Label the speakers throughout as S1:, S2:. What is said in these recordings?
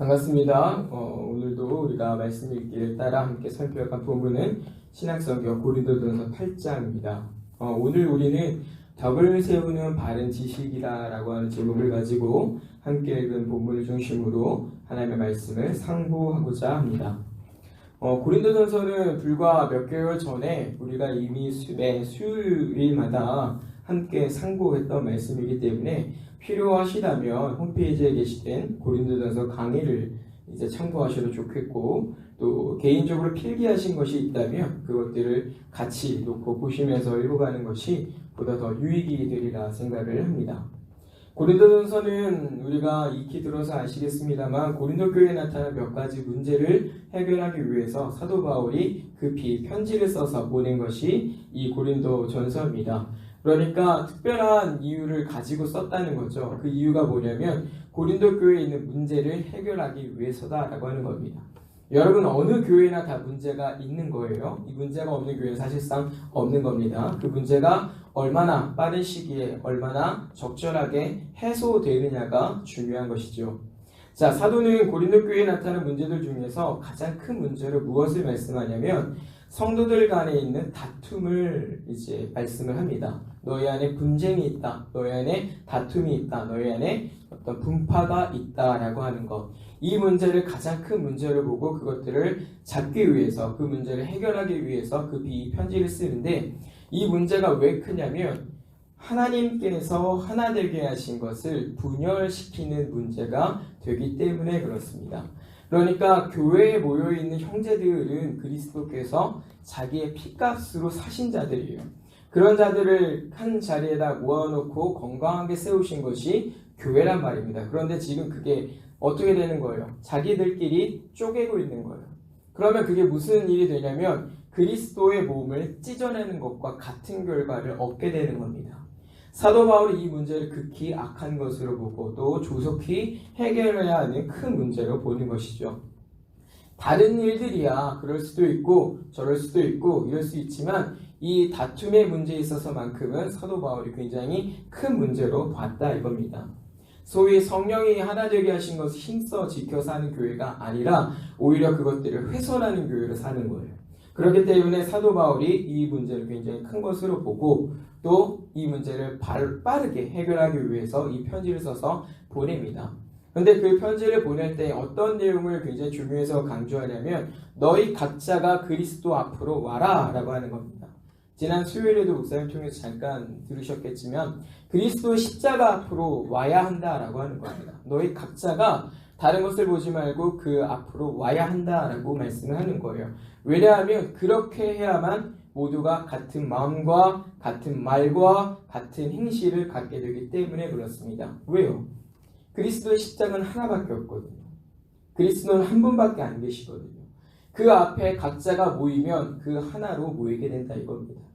S1: 반갑습니다. 어, 오늘도 우리가 말씀 읽기를 따라 함께 살펴갈 본문은 신약성경 고린도전서 8장입니다. 어, 오늘 우리는 덕을 세우는 바른 지식이다라고 하는 제목을 가지고 함께 읽은 본문을 중심으로 하나님의 말씀을 상고하고자 합니다. 어, 고린도전서는 불과 몇 개월 전에 우리가 이미 수, 매 수요일마다 함께 상고했던 말씀이기 때문에 필요하시다면 홈페이지에 게시된 고린도전서 강의를 이제 참고하셔도 좋겠고 또 개인적으로 필기하신 것이 있다면 그것들을 같이 놓고 보시면서 읽어가는 것이 보다 더 유익이 되리라 생각을 합니다. 고린도전서는 우리가 익히 들어서 아시겠습니다만 고린도 교회에 나타난 몇 가지 문제를 해결하기 위해서 사도 바울이 급히 편지를 써서 보낸 것이 이 고린도 전서입니다. 그러니까 특별한 이유를 가지고 썼다는 거죠. 그 이유가 뭐냐면 고린도 교회에 있는 문제를 해결하기 위해서다라고 하는 겁니다. 여러분 어느 교회나 다 문제가 있는 거예요. 이 문제가 없는 교회는 사실상 없는 겁니다. 그 문제가 얼마나 빠른 시기에 얼마나 적절하게 해소되느냐가 중요한 것이죠. 자, 사도는 고린도 교회에 나타난 문제들 중에서 가장 큰 문제로 무엇을 말씀하냐면 성도들 간에 있는 다툼을 이제 말씀을 합니다. 너희 안에 분쟁이 있다. 너희 안에 다툼이 있다. 너희 안에 어떤 분파가 있다라고 하는 것. 이 문제를 가장 큰 문제로 보고 그것들을 잡기 위해서 그 문제를 해결하기 위해서 급히 편지를 쓰는데 이 문제가 왜 크냐면 하나님께서 하나 되게 하신 것을 분열시키는 문제가 되기 때문에 그렇습니다. 그러니까 교회에 모여 있는 형제들은 그리스도께서 자기의 피값으로 사신 자들이에요. 그런 자들을 한 자리에다 모아놓고 건강하게 세우신 것이 교회란 말입니다. 그런데 지금 그게 어떻게 되는 거예요? 자기들끼리 쪼개고 있는 거예요. 그러면 그게 무슨 일이 되냐면 그리스도의 몸을 찢어내는 것과 같은 결과를 얻게 되는 겁니다. 사도 바울이 이 문제를 극히 악한 것으로 보고 또 조속히 해결해야 하는 큰 문제로 보는 것이죠. 다른 일들이야 그럴 수도 있고 저럴 수도 있고 이럴 수 있지만 이 다툼의 문제에 있어서만큼은 사도 바울이 굉장히 큰 문제로 봤다 이겁니다. 소위 성령이 하나 되게 하신 것을 힘써 지켜 사는 교회가 아니라 오히려 그것들을 훼손하는 교회로 사는 거예요. 그렇기 때문에 사도 바울이 이 문제를 굉장히 큰 것으로 보고 또 이 문제를 빠르게 해결하기 위해서 이 편지를 써서 보냅니다. 근데 그 편지를 보낼 때 어떤 내용을 굉장히 중요해서 강조하냐면 너희 각자가 그리스도 앞으로 와라 라고 하는 겁니다. 지난 수요일에도 목사님 통해서 잠깐 들으셨겠지만 그리스도 십자가 앞으로 와야 한다라고 하는 겁니다. 너희 각자가 다른 것을 보지 말고 그 앞으로 와야 한다라고 말씀을 하는 거예요. 왜냐하면 그렇게 해야만 모두가 같은 마음과 같은 말과 같은 행실을 갖게 되기 때문에 그렇습니다. 왜요? 그리스도의 십자가는 하나밖에 없거든요. 그리스도는 한 분밖에 안 계시거든요. 그 앞에 각자가 모이면 그 하나로 모이게 된다 이겁니다.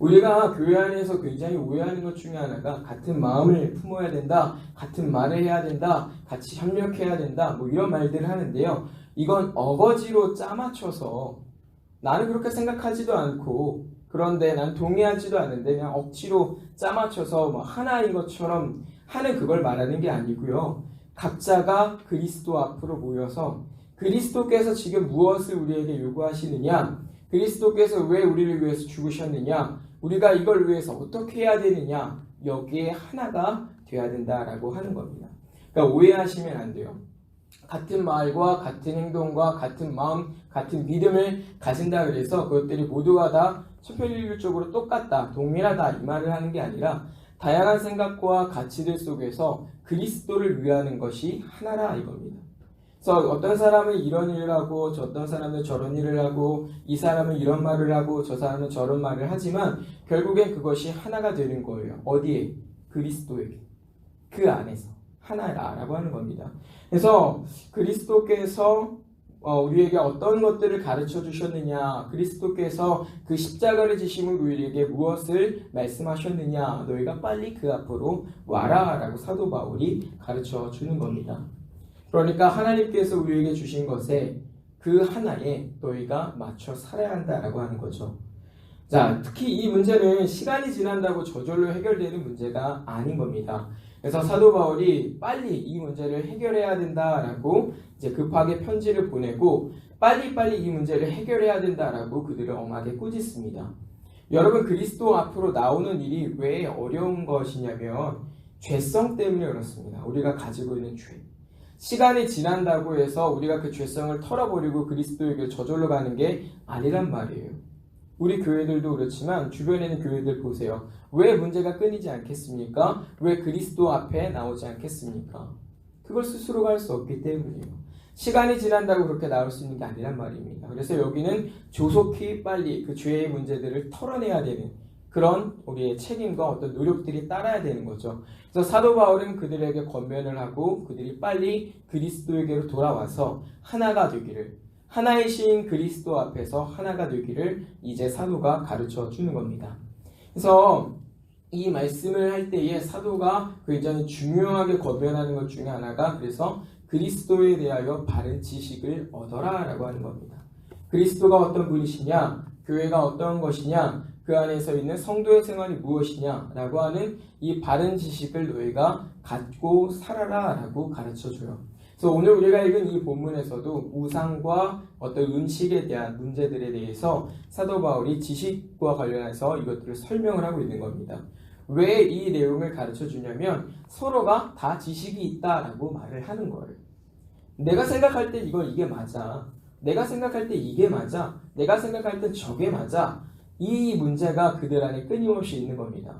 S1: 우리가 교회 안에서 굉장히 오해하는 것 중에 하나가 같은 마음을 품어야 된다, 같은 말을 해야 된다, 같이 협력해야 된다, 뭐 이런 말들을 하는데요. 이건 어거지로 짜맞춰서 나는 그렇게 생각하지도 않고 그런데 난 동의하지도 않는데 그냥 억지로 짜맞춰서 뭐 하나인 것처럼 하는 그걸 말하는 게 아니고요. 각자가 그리스도 앞으로 모여서 그리스도께서 지금 무엇을 우리에게 요구하시느냐? 그리스도께서 왜 우리를 위해서 죽으셨느냐? 우리가 이걸 위해서 어떻게 해야 되느냐? 여기에 하나가 돼야 된다라고 하는 겁니다. 그러니까 오해하시면 안 돼요. 같은 말과 같은 행동과 같은 마음, 같은 믿음을 가진다 그래서 그것들이 모두가 다 천편일률적으로 똑같다, 동일하다 이 말을 하는 게 아니라 다양한 생각과 가치들 속에서 그리스도를 위하는 것이 하나라 이겁니다. 그래서 어떤 사람은 이런 일을 하고 저 어떤 사람은 저런 일을 하고 이 사람은 이런 말을 하고 저 사람은 저런 말을 하지만 결국엔 그것이 하나가 되는 거예요. 어디에? 그리스도에게. 그 안에서. 하나라라고 하는 겁니다. 그래서 그리스도께서 어, 우리에게 어떤 것들을 가르쳐 주셨느냐, 그리스도께서 그 십자가를 지심을 우리에게 무엇을 말씀하셨느냐, 너희가 빨리 그 앞으로 와라 라고 사도 바울이 가르쳐 주는 겁니다. 그러니까 하나님께서 우리에게 주신 것에 그 하나에 너희가 맞춰 살아야 한다라고 하는 거죠. 자, 특히 이 문제는 시간이 지난다고 저절로 해결되는 문제가 아닌 겁니다. 그래서 사도 바울이 빨리 이 문제를 해결해야 된다라고 이제 급하게 편지를 보내고 빨리빨리 이 문제를 해결해야 된다라고 그들을 엄하게 꾸짖습니다. 여러분 그리스도 앞으로 나오는 일이 왜 어려운 것이냐면 죄성 때문에 그렇습니다. 우리가 가지고 있는 죄. 시간이 지난다고 해서 우리가 그 죄성을 털어버리고 그리스도에게 저절로 가는 게 아니란 말이에요. 우리 교회들도 그렇지만 주변에 있는 교회들 보세요. 왜 문제가 끊이지 않겠습니까? 왜 그리스도 앞에 나오지 않겠습니까? 그걸 스스로가 할 수 없기 때문이에요. 시간이 지난다고 그렇게 나올 수 있는 게 아니란 말입니다. 그래서 여기는 조속히 빨리 그 죄의 문제들을 털어내야 되는 그런 우리의 책임과 어떤 노력들이 따라야 되는 거죠. 그래서 사도 바울은 그들에게 권면을 하고 그들이 빨리 그리스도에게로 돌아와서 하나가 되기를 하나이신 그리스도 앞에서 하나가 되기를 이제 사도가 가르쳐 주는 겁니다. 그래서 이 말씀을 할 때에 사도가 굉장히 중요하게 권면하는 것 중에 하나가 그래서 그리스도에 대하여 바른 지식을 얻어라 라고 하는 겁니다. 그리스도가 어떤 분이시냐, 교회가 어떤 것이냐, 그 안에서 있는 성도의 생활이 무엇이냐라고 하는 이 바른 지식을 너희가 갖고 살아라라고 가르쳐 줘요. 그래서 오늘 우리가 읽은 이 본문에서도 우상과 어떤 음식에 대한 문제들에 대해서 사도 바울이 지식과 관련해서 이것들을 설명을 하고 있는 겁니다. 왜 이 내용을 가르쳐 주냐면 서로가 다 지식이 있다라고 말을 하는 거예요. 내가 생각할 때 이거 이게 맞아. 내가 생각할 때 이게 맞아. 내가 생각할 때 저게 맞아. 이 문제가 그들 안에 끊임없이 있는 겁니다.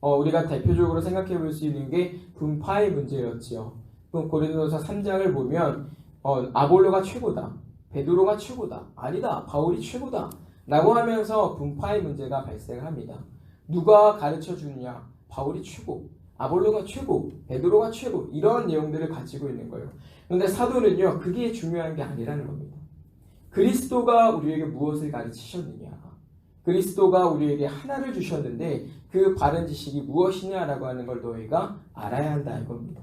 S1: 어, 우리가 대표적으로 생각해 볼 수 있는 게 분파의 문제였지요. 고린도서 3장을 보면 어, 아볼로가 최고다. 베드로가 최고다. 아니다. 바울이 최고다. 라고 하면서 분파의 문제가 발생합니다. 누가 가르쳐 주느냐? 바울이 최고. 아볼로가 최고. 베드로가 최고. 이런 내용들을 가지고 있는 거예요. 그런데 사도는요. 그게 중요한 게 아니라는 겁니다. 그리스도가 우리에게 무엇을 가르치셨느냐? 그리스도가 우리에게 하나를 주셨는데 그 바른 지식이 무엇이냐라고 하는 걸 너희가 알아야 한다 이겁니다.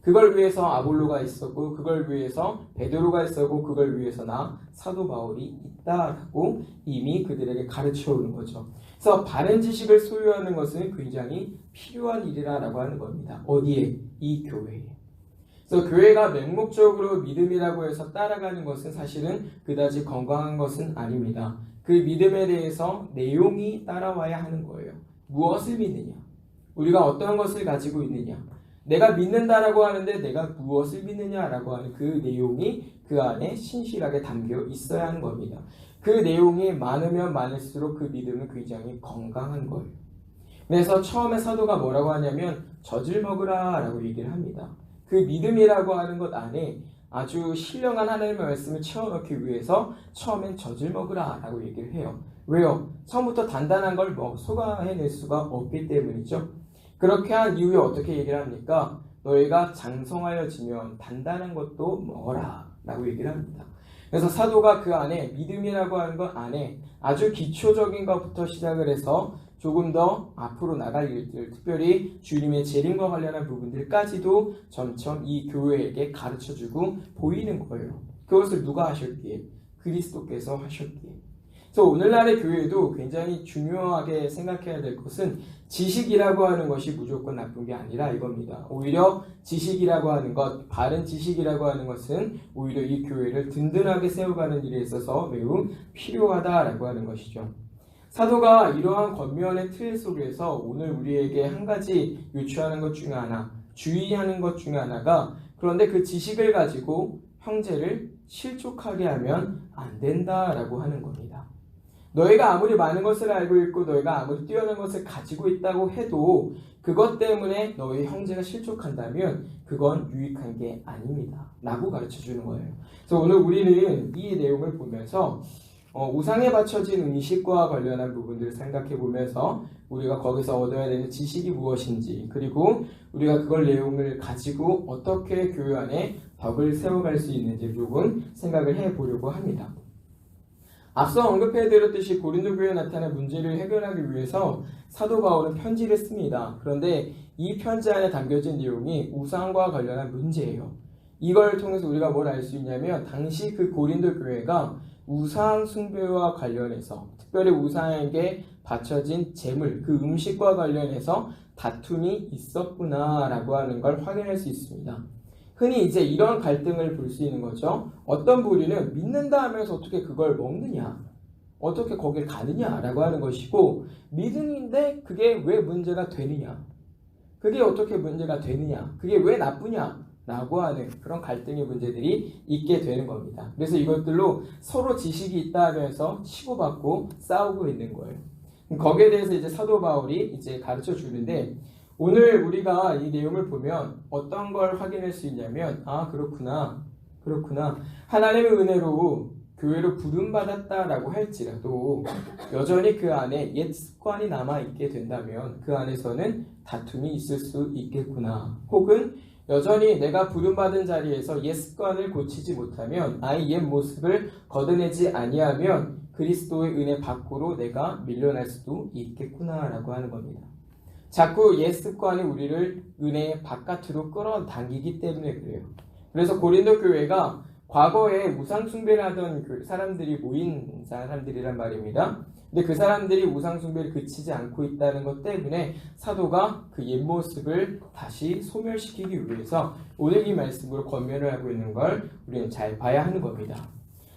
S1: 그걸 위해서 아볼로가 있었고 그걸 위해서 베드로가 있었고 그걸 위해서 나 사도 바울이 있다라고 이미 그들에게 가르쳐 오는 거죠. 그래서 바른 지식을 소유하는 것은 굉장히 필요한 일이라고 하는 겁니다. 어디에? 이 교회에. 그래서 교회가 맹목적으로 믿음이라고 해서 따라가는 것은 사실은 그다지 건강한 것은 아닙니다. 그 믿음에 대해서 내용이 따라와야 하는 거예요. 무엇을 믿느냐? 우리가 어떤 것을 가지고 있느냐? 내가 믿는다라고 하는데 내가 무엇을 믿느냐라고 하는 그 내용이 그 안에 신실하게 담겨 있어야 하는 겁니다. 그 내용이 많으면 많을수록 그 믿음은 굉장히 건강한 거예요. 그래서 처음에 사도가 뭐라고 하냐면 젖을 먹으라 라고 얘기를 합니다. 그 믿음이라고 하는 것 안에 아주 신령한 하나님의 말씀을 채워넣기 위해서 처음엔 젖을 먹으라 라고 얘기를 해요. 왜요? 처음부터 단단한 걸 뭐 소화해낼 수가 없기 때문이죠. 그렇게 한 이후에 어떻게 얘기를 합니까? 너희가 장성하여지면 단단한 것도 먹어라 라고 얘기를 합니다. 그래서 사도가 그 안에 믿음이라고 하는 것 안에 아주 기초적인 것부터 시작을 해서 조금 더 앞으로 나갈 일들, 특별히 주님의 재림과 관련한 부분들까지도 점점 이 교회에게 가르쳐 주고 보이는 거예요. 그것을 누가 하셨기에? 그리스도께서 하셨기에. 그래서 오늘날의 교회도 굉장히 중요하게 생각해야 될 것은 지식이라고 하는 것이 무조건 나쁜 게 아니라 이겁니다. 오히려 지식이라고 하는 것, 바른 지식이라고 하는 것은 오히려 이 교회를 든든하게 세워가는 일에 있어서 매우 필요하다라고 하는 것이죠. 사도가 이러한 권면의 틀 속에서 오늘 우리에게 한 가지 요추하는 것 중에 하나, 주의하는 것 중에 하나가 그런데 그 지식을 가지고 형제를 실족하게 하면 안 된다라고 하는 겁니다. 너희가 아무리 많은 것을 알고 있고 너희가 아무리 뛰어난 것을 가지고 있다고 해도 그것 때문에 너희 형제가 실족한다면 그건 유익한 게 아닙니다. 라고 가르쳐 주는 거예요. 그래서 오늘 우리는 이 내용을 보면서 어, 우상에 바쳐진 음식과 관련한 부분들을 생각해 보면서 우리가 거기서 얻어야 되는 지식이 무엇인지 그리고 우리가 그걸 내용을 가지고 어떻게 교회 안에 덕을 세워갈 수 있는지 조금 생각을 해 보려고 합니다. 앞서 언급해 드렸듯이 고린도 교회에 나타난 문제를 해결하기 위해서 사도 바울은 편지를 씁니다. 그런데 이 편지 안에 담겨진 내용이 우상과 관련한 문제예요. 이걸 통해서 우리가 뭘 알 수 있냐면 당시 그 고린도 교회가 우상 숭배와 관련해서 특별히 우상에게 바쳐진 재물, 그 음식과 관련해서 다툼이 있었구나라고 하는 걸 확인할 수 있습니다. 흔히 이제 이런 갈등을 볼 수 있는 거죠. 어떤 부류는 믿는다 하면서 어떻게 그걸 먹느냐, 어떻게 거길 가느냐라고 하는 것이고 믿음인데 그게 왜 문제가 되느냐, 그게 어떻게 문제가 되느냐, 그게 왜 나쁘냐, 라고 하는 그런 갈등의 문제들이 있게 되는 겁니다. 그래서 이것들로 서로 지식이 있다 하면서 치고받고 싸우고 있는 거예요. 거기에 대해서 이제 사도 바울이 이제 가르쳐 주는데 오늘 우리가 이 내용을 보면 어떤 걸 확인할 수 있냐면 아 그렇구나 그렇구나 하나님의 은혜로 교회로 부름받았다라고 할지라도 여전히 그 안에 옛 습관이 남아 있게 된다면 그 안에서는 다툼이 있을 수 있겠구나 혹은 여전히 내가 부름받은 자리에서 옛 습관을 고치지 못하면 아이 옛 모습을 걷어내지 아니하면 그리스도의 은혜 밖으로 내가 밀려날 수도 있겠구나라고 하는 겁니다. 자꾸 옛 습관이 우리를 은혜 바깥으로 끌어당기기 때문에 그래요. 그래서 고린도 교회가 과거에 우상 숭배를 하던 그 사람들이 모인 사람들이란 말입니다. 근데 그 사람들이 우상 숭배를 그치지 않고 있다는 것 때문에 사도가 그 옛 모습을 다시 소멸시키기 위해서 오늘 이 말씀으로 권면을 하고 있는 걸 우리는 잘 봐야 하는 겁니다.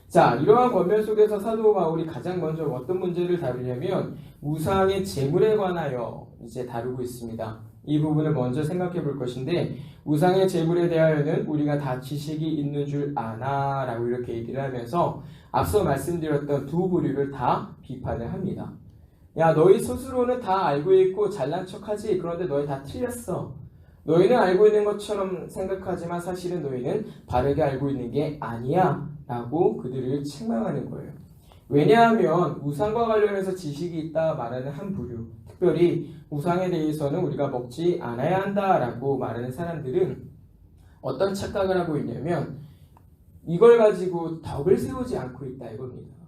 S1: 자, 이러한 권면 속에서 사도 바울이 가장 먼저 어떤 문제를 다루냐면 우상의 재물에 관하여 이제 다루고 있습니다. 이 부분을 먼저 생각해 볼 것인데 우상의 재물에 대하여는 우리가 다 지식이 있는 줄 아나 라고 이렇게 얘기를 하면서 앞서 말씀드렸던 두 부류를 다 비판을 합니다. 야 너희 스스로는 다 알고 있고 잘난 척하지 그런데 너희 다 틀렸어. 너희는 알고 있는 것처럼 생각하지만 사실은 너희는 바르게 알고 있는 게 아니야 라고 그들을 책망하는 거예요. 왜냐하면 우상과 관련해서 지식이 있다 말하는 한 부류 특별히 우상에 대해서는 우리가 먹지 않아야 한다라고 말하는 사람들은 어떤 착각을 하고 있냐면 이걸 가지고 덕을 세우지 않고 있다 이겁니다.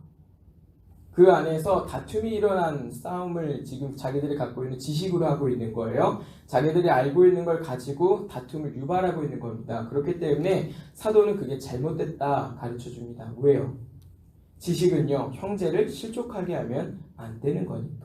S1: 그 안에서 다툼이 일어난 싸움을 지금 자기들이 갖고 있는 지식으로 하고 있는 거예요. 자기들이 알고 있는 걸 가지고 다툼을 유발하고 있는 겁니다. 그렇기 때문에 사도는 그게 잘못됐다 가르쳐 줍니다. 왜요? 지식은요, 형제를 실족하게 하면 안 되는 거니까.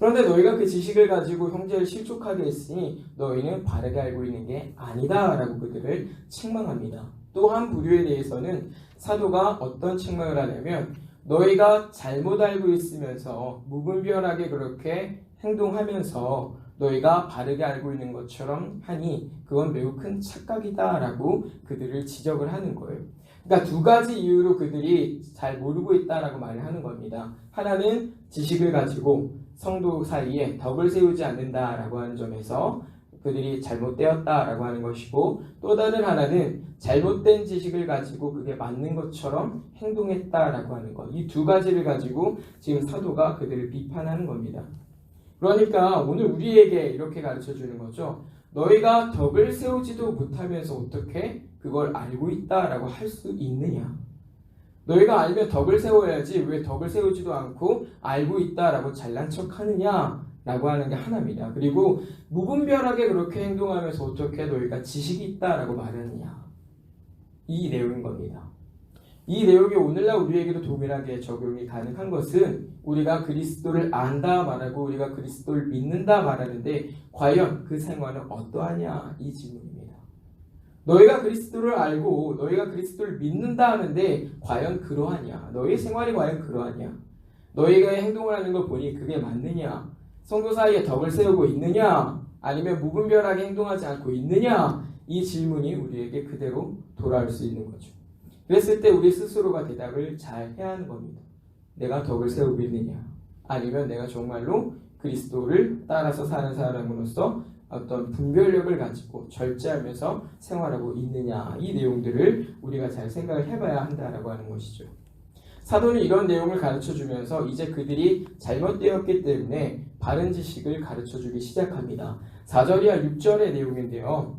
S1: 그런데 너희가 그 지식을 가지고 형제를 실족하게 했으니 너희는 바르게 알고 있는 게 아니다 라고 그들을 책망합니다. 또한 부류에 대해서는 사도가 어떤 책망을 하냐면 너희가 잘못 알고 있으면서 무분별하게 그렇게 행동하면서 너희가 바르게 알고 있는 것처럼 하니 그건 매우 큰 착각이다라고 그들을 지적을 하는 거예요. 그러니까 두 가지 이유로 그들이 잘 모르고 있다라고 말을 하는 겁니다. 하나는 지식을 가지고 성도 사이에 덕을 세우지 않는다라고 하는 점에서 그들이 잘못되었다라고 하는 것이고 또 다른 하나는 잘못된 지식을 가지고 그게 맞는 것처럼 행동했다라고 하는 것. 이 두 가지를 가지고 지금 사도가 그들을 비판하는 겁니다. 그러니까 오늘 우리에게 이렇게 가르쳐 주는 거죠. 너희가 덕을 세우지도 못하면서 어떻게 그걸 알고 있다라고 할 수 있느냐? 너희가 알면 덕을 세워야지 왜 덕을 세우지도 않고 알고 있다라고 잘난 척 하느냐? 라고 하는 게 하나입니다. 그리고 무분별하게 그렇게 행동하면서 어떻게 너희가 지식이 있다라고 말하느냐. 이 내용인 겁니다. 이 내용이 오늘날 우리에게도 동일하게 적용이 가능한 것은 우리가 그리스도를 안다 말하고 우리가 그리스도를 믿는다 말하는데 과연 그 생활은 어떠하냐 이 질문입니다. 너희가 그리스도를 알고 너희가 그리스도를 믿는다 하는데 과연 그러하냐? 너희 생활이 과연 그러하냐? 너희가 행동을 하는 걸 보니 그게 맞느냐? 성도 사이에 덕을 세우고 있느냐? 아니면 무분별하게 행동하지 않고 있느냐? 이 질문이 우리에게 그대로 돌아올 수 있는 거죠. 그랬을 때 우리 스스로가 대답을 잘 해야 하는 겁니다. 내가 덕을 세우고 있느냐? 아니면 내가 정말로 그리스도를 따라서 사는 사람으로서 어떤 분별력을 가지고 절제하면서 생활하고 있느냐 이 내용들을 우리가 잘 생각을 해봐야 한다라고 하는 것이죠. 사도는 이런 내용을 가르쳐 주면서 이제 그들이 잘못되었기 때문에 바른 지식을 가르쳐 주기 시작합니다. 4절이야 6절의 내용인데요.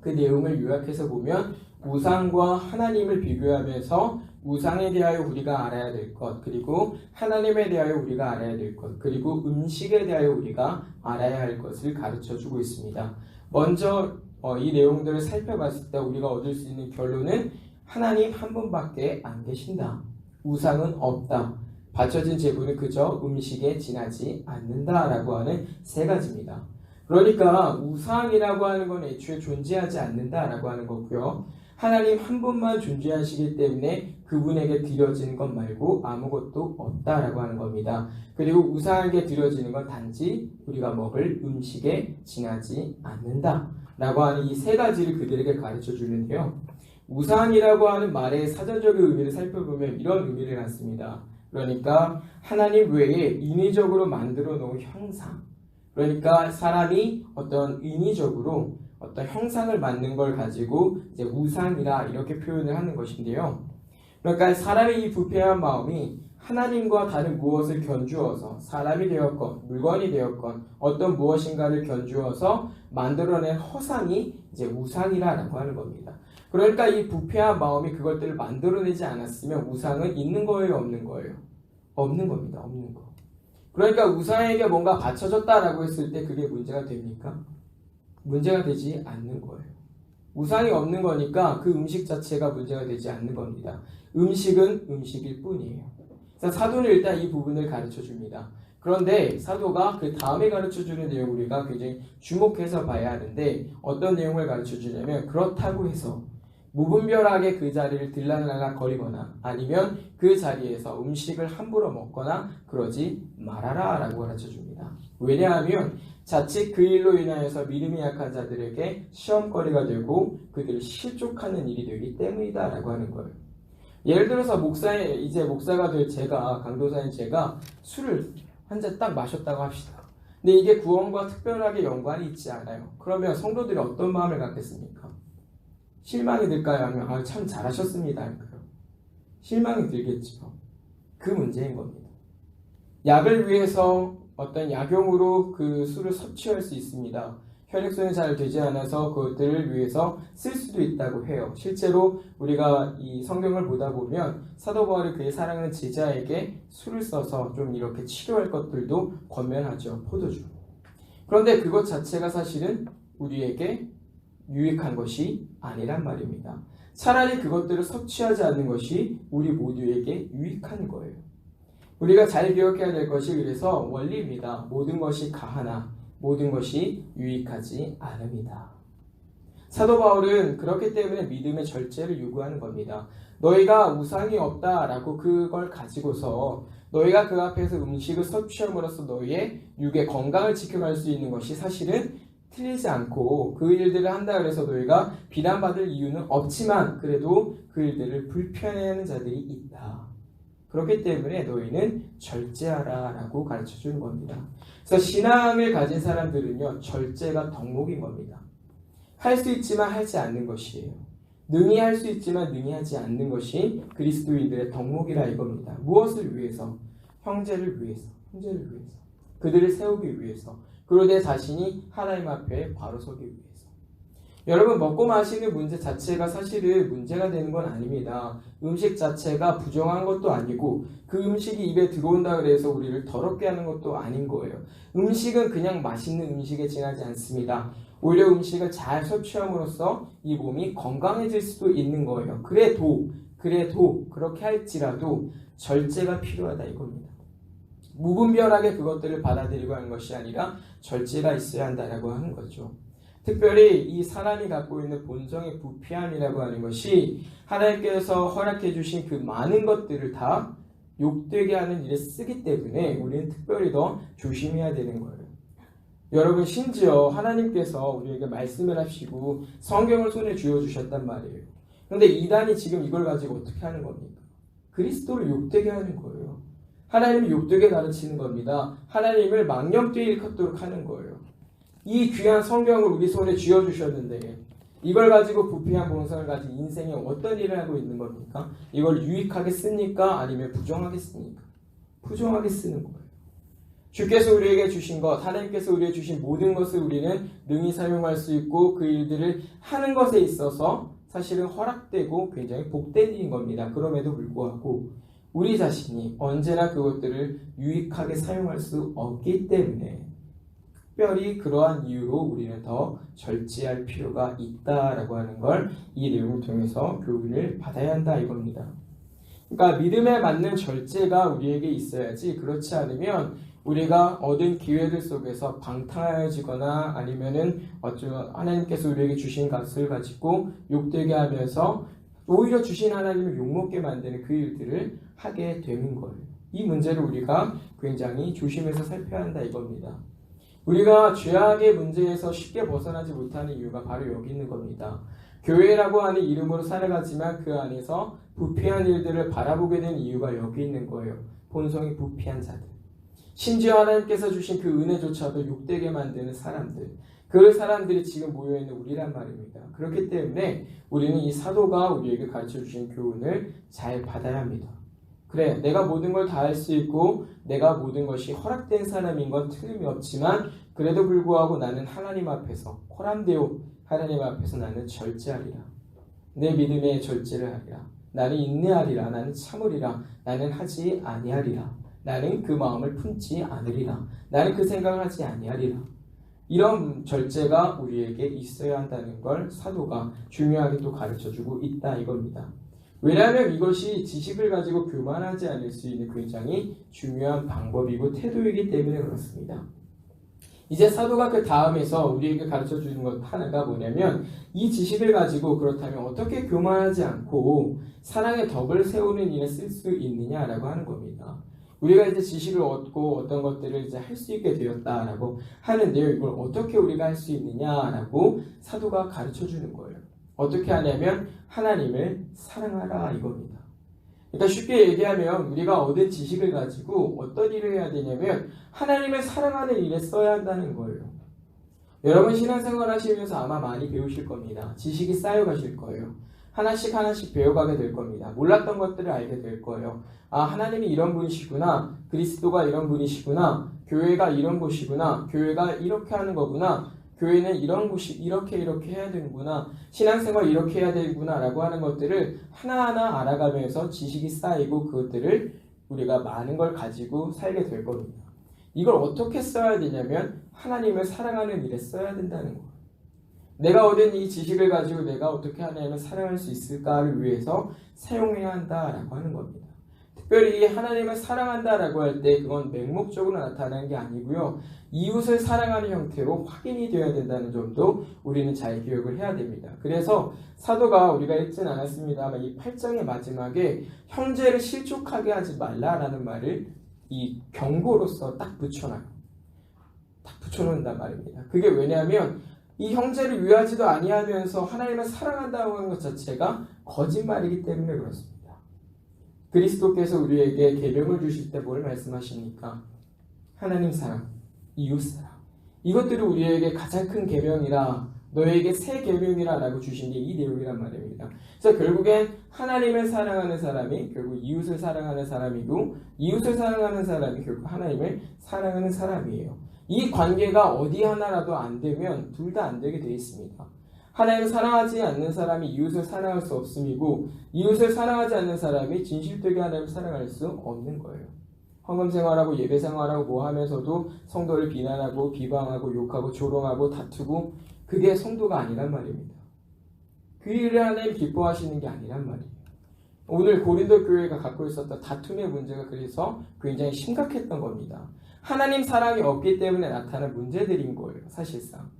S1: 그 내용을 요약해서 보면 우상과 하나님을 비교하면서 우상에 대하여 우리가 알아야 될 것, 그리고 하나님에 대하여 우리가 알아야 될 것, 그리고 음식에 대하여 우리가 알아야 할 것을 가르쳐 주고 있습니다. 먼저 어, 이 내용들을 살펴봤을 때 우리가 얻을 수 있는 결론은 하나님 한 분밖에 안 계신다. 우상은 없다. 바쳐진 제물은 그저 음식에 지나지 않는다라고 하는 세 가지입니다. 그러니까 우상이라고 하는 건 애초에 존재하지 않는다라고 하는 거고요. 하나님 한 분만 존재하시기 때문에 그분에게 드려지는 것 말고 아무것도 없다라고 하는 겁니다. 그리고 우상에게 드려지는 건 단지 우리가 먹을 음식에 지나지 않는다라고 하는 이 세 가지를 그들에게 가르쳐 주는데요. 우상이라고 하는 말의 사전적인 의미를 살펴보면 이런 의미를 갖습니다. 그러니까 하나님 외에 인위적으로 만들어 놓은 형상. 그러니까 사람이 어떤 인위적으로 어떤 형상을 만든 걸 가지고 이제 우상이라 이렇게 표현을 하는 것인데요. 그러니까 사람의 이 부패한 마음이 하나님과 다른 무엇을 견주어서 사람이 되었건 물건이 되었건 어떤 무엇인가를 견주어서 만들어낸 허상이 이제 우상이라고 하는 겁니다. 그러니까 이 부패한 마음이 그것들을 만들어내지 않았으면 우상은 있는 거예요, 없는 거예요? 없는 겁니다. 없는 거. 그러니까 우상에게 뭔가 바쳐졌다라고 했을 때 그게 문제가 됩니까? 문제가 되지 않는 거예요. 우상이 없는 거니까 그 음식 자체가 문제가 되지 않는 겁니다. 음식은 음식일 뿐이에요. 사도는 일단 이 부분을 가르쳐 줍니다. 그런데 사도가 그 다음에 가르쳐 주는 내용을 우리가 굉장히 주목해서 봐야 하는데 어떤 내용을 가르쳐 주냐면 그렇다고 해서 무분별하게 그 자리를 들락날락 거리거나 아니면 그 자리에서 음식을 함부로 먹거나 그러지 말아라 라고 가르쳐 줍니다. 왜냐하면 자칫 그 일로 인하여서 믿음이 약한 자들에게 시험거리가 되고 그들을 실족하는 일이 되기 때문이다 라고 하는 거예요. 예를 들어서 목사의 이제 목사가 될 제가 강도사인 제가 술을 한 잔 딱 마셨다고 합시다. 근데 이게 구원과 특별하게 연관이 있지 않아요. 그러면 성도들이 어떤 마음을 갖겠습니까? 실망이 들까요? 아니면 아, 참 잘하셨습니다. 실망이 들겠죠. 그 문제인 겁니다. 약을 위해서 어떤 약용으로 그 술을 섭취할 수 있습니다. 혈액순환이 잘 되지 않아서 그것들을 위해서 쓸 수도 있다고 해요. 실제로 우리가 이 성경을 보다 보면 사도 바울이 그의 사랑하는 제자에게 술을 써서 좀 이렇게 치료할 것들도 권면하죠. 포도주. 그런데 그것 자체가 사실은 우리에게 유익한 것이 아니란 말입니다. 차라리 그것들을 섭취하지 않는 것이 우리 모두에게 유익한 거예요. 우리가 잘 기억해야 될 것이 그래서 원리입니다. 모든 것이 가하나 모든 것이 유익하지 않습니다. 사도 바울은 그렇기 때문에 믿음의 절제를 요구하는 겁니다. 너희가 우상이 없다라고 그걸 가지고서 너희가 그 앞에서 음식을 섭취함으로써 너희의 육의 건강을 지켜갈 수 있는 것이 사실은 틀리지 않고 그 일들을 한다 그래서 너희가 비난받을 이유는 없지만 그래도 그 일들을 불편해하는 자들이 있다. 그렇기 때문에 너희는 절제하라라고 가르쳐 주는 겁니다. 그래서 신앙을 가진 사람들은요, 절제가 덕목인 겁니다. 할 수 있지만 하지 않는 것이에요. 능히 할 수 있지만 능히 하지 않는 것이 그리스도인들의 덕목이라 이겁니다. 무엇을 위해서? 형제를 위해서, 형제를 위해서, 그들을 세우기 위해서, 내 자신이 하나님 앞에 바로 서기 위해서. 여러분 먹고 마시는 문제 자체가 사실은 문제가 되는 건 아닙니다. 음식 자체가 부정한 것도 아니고 그 음식이 입에 들어온다 그래서 우리를 더럽게 하는 것도 아닌 거예요. 음식은 그냥 맛있는 음식에 지나지 않습니다. 오히려 음식을 잘 섭취함으로써 이 몸이 건강해질 수도 있는 거예요. 그래도 그래도 그렇게 할지라도 절제가 필요하다 이겁니다. 무분별하게 그것들을 받아들이고 하는 것이 아니라 절제가 있어야 한다라고 하는 거죠. 특별히 이 사람이 갖고 있는 본성의 부패함이라고 하는 것이 하나님께서 허락해 주신 그 많은 것들을 다 욕되게 하는 일에 쓰기 때문에 우리는 특별히 더 조심해야 되는 거예요. 여러분 심지어 하나님께서 우리에게 말씀을 하시고 성경을 손에 쥐어 주셨단 말이에요. 그런데 이단이 지금 이걸 가지고 어떻게 하는 겁니까? 그리스도를 욕되게 하는 거예요. 하나님을 욕되게 가르치는 겁니다. 하나님을 망령되이 일컫도록 하는 거예요. 이 귀한 성경을 우리 손에 쥐어 주셨는데 이걸 가지고 부패한 본성을 가진 인생에 어떤 일을 하고 있는 겁니까? 이걸 유익하게 씁니까? 아니면 부정하게 씁니까? 부정하게 쓰는 거예요. 주께서 우리에게 주신 것, 하나님께서 우리에게 주신 모든 것을 우리는 능히 사용할 수 있고 그 일들을 하는 것에 있어서 사실은 허락되고 굉장히 복된 일인 겁니다. 그럼에도 불구하고 우리 자신이 언제나 그것들을 유익하게 사용할 수 없기 때문에 특별히 그러한 이유로 우리는 더 절제할 필요가 있다라고 하는 걸 이 내용을 통해서 교훈을 받아야 한다 이겁니다. 그러니까 믿음에 맞는 절제가 우리에게 있어야지 그렇지 않으면 우리가 얻은 기회들 속에서 방탕하여지거나 아니면은 어쩌면 하나님께서 우리에게 주신 것을 가지고 욕되게 하면서 오히려 주신 하나님을 욕먹게 만드는 그 일들을 하게 되는 거예요. 이 문제를 우리가 굉장히 조심해서 살펴야 한다 이겁니다. 우리가 죄악의 문제에서 쉽게 벗어나지 못하는 이유가 바로 여기 있는 겁니다. 교회라고 하는 이름으로 살아가지만 그 안에서 부패한 일들을 바라보게 된 이유가 여기 있는 거예요. 본성이 부패한 자들. 심지어 하나님께서 주신 그 은혜조차도 욕되게 만드는 사람들. 그 사람들이 지금 모여있는 우리란 말입니다. 그렇기 때문에 우리는 이 사도가 우리에게 가르쳐 주신 교훈을 잘 받아야 합니다. 그래, 내가 모든 걸 다 할 수 있고, 내가 모든 것이 허락된 사람인 건 틀림이 없지만, 그래도 불구하고 나는 하나님 앞에서, 코람데오, 하나님 앞에서 나는 절제하리라. 내 믿음에 절제를 하리라. 나는 인내하리라. 나는 참으리라. 나는 하지 아니하리라. 나는 그 마음을 품지 않으리라. 나는 그 생각을 하지 아니하리라. 이런 절제가 우리에게 있어야 한다는 걸 사도가 중요하게 또 가르쳐 주고 있다 이겁니다. 왜냐하면 이것이 지식을 가지고 교만하지 않을 수 있는 굉장히 중요한 방법이고 태도이기 때문에 그렇습니다. 이제 사도가 그 다음에서 우리에게 가르쳐 주는 것 하나가 뭐냐면 이 지식을 가지고 그렇다면 어떻게 교만하지 않고 사랑의 덕을 세우는 일에 쓸 수 있느냐라고 하는 겁니다. 우리가 이제 지식을 얻고 어떤 것들을 이제 할 수 있게 되었다라고 하는데요. 이걸 어떻게 우리가 할 수 있느냐라고 사도가 가르쳐 주는 거예요. 어떻게 하냐면 하나님을 사랑하라 이겁니다. 그러니까 쉽게 얘기하면 우리가 얻은 지식을 가지고 어떤 일을 해야 되냐면 하나님을 사랑하는 일에 써야 한다는 거예요. 여러분 신앙생활 하시면서 아마 많이 배우실 겁니다. 지식이 쌓여가실 거예요. 하나씩 하나씩 배워가게 될 겁니다. 몰랐던 것들을 알게 될 거예요. 아, 하나님이 이런 분이시구나. 그리스도가 이런 분이시구나. 교회가 이런 곳이구나. 교회가 이렇게 하는 거구나. 교회는 이런 곳이 이렇게 이렇게 해야 되는구나. 신앙생활 이렇게 해야 되구나. 라고 하는 것들을 하나하나 알아가면서 지식이 쌓이고 그것들을 우리가 많은 걸 가지고 살게 될 겁니다. 이걸 어떻게 써야 되냐면 하나님을 사랑하는 일에 써야 된다는 거예요. 내가 얻은 이 지식을 가지고 내가 어떻게 하냐면 사랑할 수 있을까를 위해서 사용해야 한다라고 하는 겁니다. 특별히 하나님을 사랑한다라고 할 때 그건 맹목적으로 나타나는 게 아니고요. 이웃을 사랑하는 형태로 확인이 되어야 된다는 점도 우리는 잘 기억을 해야 됩니다. 그래서 사도가 우리가 읽진 않았습니다만 이 8장의 마지막에 형제를 실족하게 하지 말라라는 말을 이 경고로서 딱 붙여놔요. 딱 붙여놓는단 말입니다. 그게 왜냐하면 이 형제를 위하지도 아니하면서 하나님을 사랑한다고 하는 것 자체가 거짓말이기 때문에 그렇습니다. 그리스도께서 우리에게 계명을 주실 때 뭘 말씀하십니까? 하나님 사랑, 이웃 사랑. 이것들이 우리에게 가장 큰 계명이라 너에게 새 계명이라라고 주신 게 이 내용이란 말입니다. 그래서 결국엔 하나님을 사랑하는 사람이 결국 이웃을 사랑하는 사람이고 이웃을 사랑하는 사람이 결국 하나님을 사랑하는 사람이에요. 이 관계가 어디 하나라도 안 되면 둘 다 안 되게 되어 있습니다. 하나님을 사랑하지 않는 사람이 이웃을 사랑할 수 없음이고 이웃을 사랑하지 않는 사람이 진실되게 하나님을 사랑할 수 없는 거예요. 헌금 생활하고 예배 생활하고 뭐 하면서도 성도를 비난하고 비방하고 욕하고 조롱하고 다투고 그게 성도가 아니란 말입니다. 그 일을 하나님 기뻐하시는 게 아니란 말이에요. 오늘 고린도 교회가 갖고 있었던 다툼의 문제가 그래서 굉장히 심각했던 겁니다. 하나님 사랑이 없기 때문에 나타난 문제들인 거예요, 사실상.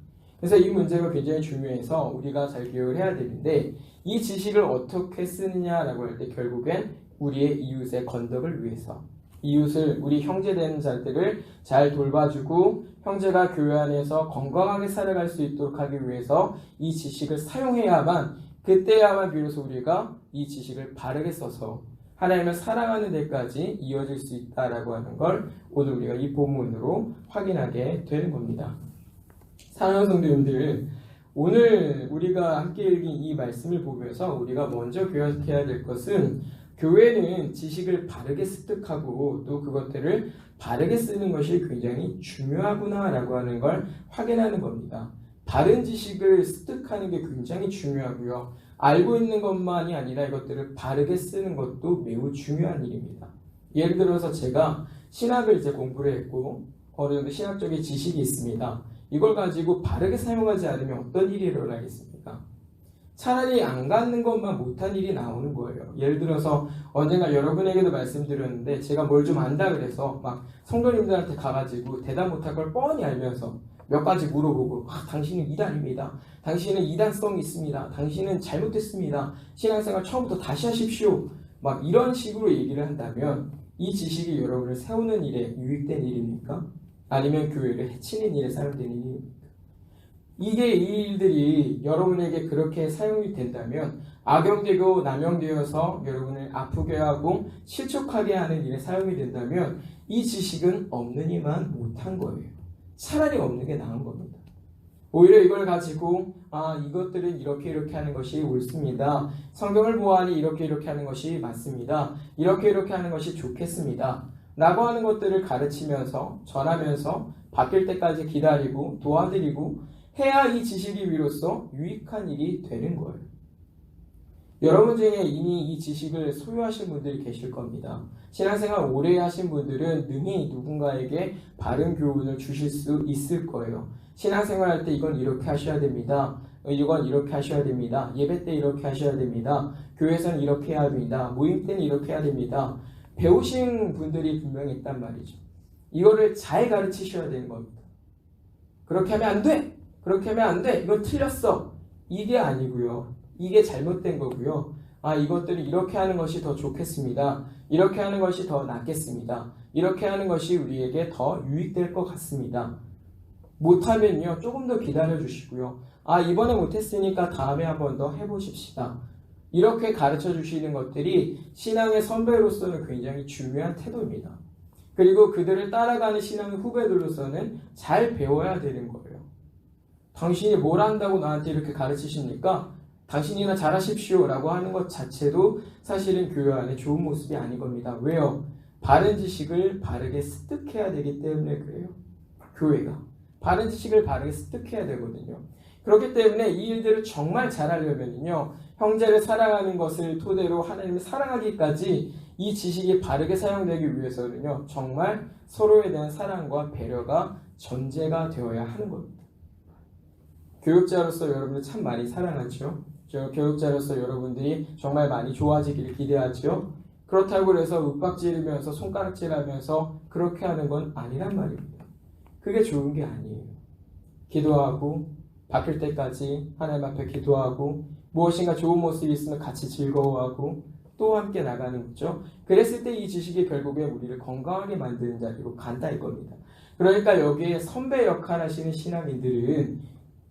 S1: 그래서 이 문제가 굉장히 중요해서 우리가 잘 기억을 해야 되는데 이 지식을 어떻게 쓰느냐라고 할 때 결국엔 우리의 이웃의 건덕을 위해서 이웃을 우리 형제 되는 자들을 잘 돌봐주고 형제가 교회 안에서 건강하게 살아갈 수 있도록 하기 위해서 이 지식을 사용해야만 그때야만 비로소 우리가 이 지식을 바르게 써서 하나님을 사랑하는 데까지 이어질 수 있다라고 하는 걸 오늘 우리가 이 본문으로 확인하게 되는 겁니다. 사랑하는 성도님들, 오늘 우리가 함께 읽은 이 말씀을 보면서 우리가 먼저 교역해야 될 것은 교회는 지식을 바르게 습득하고 또 그것들을 바르게 쓰는 것이 굉장히 중요하구나라고 하는 걸 확인하는 겁니다. 바른 지식을 습득하는 게 굉장히 중요하고요. 알고 있는 것만이 아니라 이것들을 바르게 쓰는 것도 매우 중요한 일입니다. 예를 들어서 제가 신학을 이제 공부를 했고 어느 정도 신학적인 지식이 있습니다. 이걸 가지고 바르게 사용하지 않으면 어떤 일이 일어나겠습니까? 차라리 안 갖는 것만 못한 일이 나오는 거예요. 예를 들어서 언젠가 여러분에게도 말씀드렸는데 제가 뭘 좀 안다 그래서 막 성도님들한테 가가지고 대답 못할 걸 뻔히 알면서 몇 가지 물어보고 아, 당신은 이단입니다. 당신은 이단성이 있습니다. 당신은 잘못됐습니다. 신앙생활 처음부터 다시 하십시오. 막 이런 식으로 얘기를 한다면 이 지식이 여러분을 세우는 일에 유익된 일입니까? 아니면 교회를 해치는 일에 사용되는 일입니까? 이게 이 일들이 여러분에게 그렇게 사용이 된다면 악용되고 남용되어서 여러분을 아프게 하고 실족하게 하는 일에 사용이 된다면 이 지식은 없는 이만 못한 거예요. 차라리 없는 게 나은 겁니다. 오히려 이걸 가지고 아 이것들은 이렇게 이렇게 하는 것이 옳습니다. 성경을 보아하니 이렇게 이렇게 하는 것이 맞습니다. 이렇게 이렇게 하는 것이 좋겠습니다. 라고 하는 것들을 가르치면서 전하면서 바뀔 때까지 기다리고 도와드리고 해야 이 지식이 비로소 유익한 일이 되는 거예요. 여러분 중에 이미 이 지식을 소유하신 분들이 계실 겁니다. 신앙생활 오래 하신 분들은 능히 누군가에게 바른 교훈을 주실 수 있을 거예요. 신앙생활 할 때 이건 이렇게 하셔야 됩니다. 이건 이렇게 하셔야 됩니다. 예배 때 이렇게 하셔야 됩니다. 교회에서는 이렇게 해야 됩니다. 모임 때는 이렇게 해야 됩니다. 배우신 분들이 분명히 있단 말이죠. 이거를 잘 가르치셔야 되는 겁니다. 그렇게 하면 안 돼! 그렇게 하면 안 돼! 이거 틀렸어! 이게 아니고요. 이게 잘못된 거고요. 아, 이것들이 이렇게 하는 것이 더 좋겠습니다. 이렇게 하는 것이 더 낫겠습니다. 이렇게 하는 것이 우리에게 더 유익될 것 같습니다. 못하면요, 조금 더 기다려 주시고요. 아, 이번에 못했으니까 다음에 한 번 더 해보십시다. 이렇게 가르쳐 주시는 것들이 신앙의 선배로서는 굉장히 중요한 태도입니다. 그리고 그들을 따라가는 신앙의 후배들로서는 잘 배워야 되는 거예요. 당신이 뭘 한다고 나한테 이렇게 가르치십니까? 당신이나 잘하십시오 라고 하는 것 자체도 사실은 교회 안에 좋은 모습이 아닌 겁니다. 왜요? 바른 지식을 바르게 습득해야 되기 때문에 그래요. 교회가. 바른 지식을 바르게 습득해야 되거든요. 그렇기 때문에 이 일들을 정말 잘하려면요. 형제를 사랑하는 것을 토대로 하나님을 사랑하기까지 이 지식이 바르게 사용되기 위해서는요. 정말 서로에 대한 사랑과 배려가 전제가 되어야 하는 겁니다. 교육자로서 여러분을 참 많이 사랑하죠. 저 교육자로서 여러분들이 정말 많이 좋아지기를 기대하죠. 그렇다고 해서 윽박지르면서 손가락질하면서 그렇게 하는 건 아니란 말입니다. 그게 좋은 게 아니에요. 기도하고 바뀔 때까지 하나님 앞에 기도하고 무엇인가 좋은 모습이 있으면 같이 즐거워하고 또 함께 나가는 거죠. 그랬을 때 이 지식이 결국에 우리를 건강하게 만드는 자리로 간다 이겁니다. 그러니까 여기에 선배 역할 하시는 신앙인들은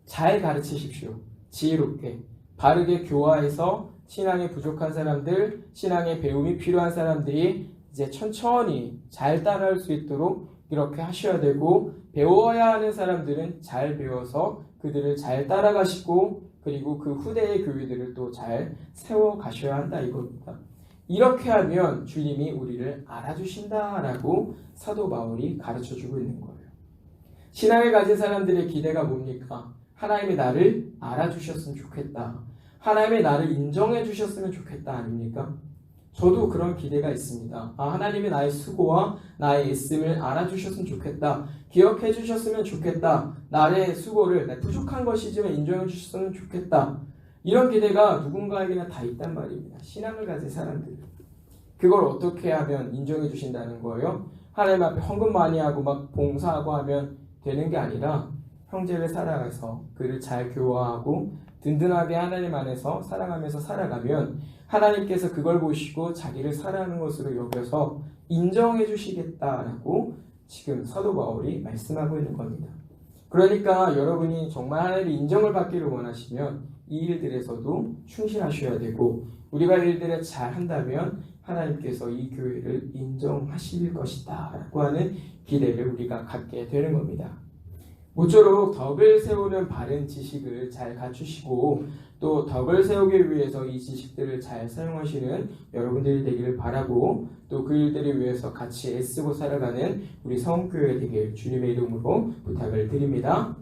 S1: 잘 가르치십시오. 지혜롭게. 바르게 교화해서 신앙에 부족한 사람들, 신앙의 배움이 필요한 사람들이 이제 천천히 잘 따라할 수 있도록 이렇게 하셔야 되고 배워야 하는 사람들은 잘 배워서 그들을 잘 따라가시고 그리고 그 후대의 교회들을 또 잘 세워 가셔야 한다 이겁니다. 이렇게 하면 주님이 우리를 알아주신다라고 사도 바울이 가르쳐 주고 있는 거예요. 신앙을 가진 사람들의 기대가 뭡니까? 하나님이 나를 알아주셨으면 좋겠다. 하나님이 나를 인정해 주셨으면 좋겠다 아닙니까? 저도 그런 기대가 있습니다. 아, 하나님이 나의 수고와 나의 애씀을 알아주셨으면 좋겠다. 기억해 주셨으면 좋겠다. 나의 수고를 내 부족한 것이지만 인정해 주셨으면 좋겠다. 이런 기대가 누군가에게나 다 있단 말입니다. 신앙을 가진 사람들. 그걸 어떻게 하면 인정해 주신다는 거예요? 하나님 앞에 헌금 많이 하고 막 봉사하고 하면 되는 게 아니라 형제를 살아가서 그를 잘 교화하고 든든하게 하나님 안에서 살아가면서 살아가면 하나님께서 그걸 보시고 자기를 사랑하는 것으로 여겨서 인정해 주시겠다라고 지금 사도 바울이 말씀하고 있는 겁니다. 그러니까 여러분이 정말 하나님의 인정을 받기를 원하시면 이 일들에서도 충실하셔야 되고 우리가 일들을 잘 한다면 하나님께서 이 교회를 인정하실 것이다 라고 하는 기대를 우리가 갖게 되는 겁니다. 모쪼록 덕을 세우는 바른 지식을 잘 갖추시고 또 덕을 세우기 위해서 이 지식들을 잘 사용하시는 여러분들이 되기를 바라고 또 그 일들을 위해서 같이 애쓰고 살아가는 우리 성교회 되길 주님의 이름으로 부탁을 드립니다.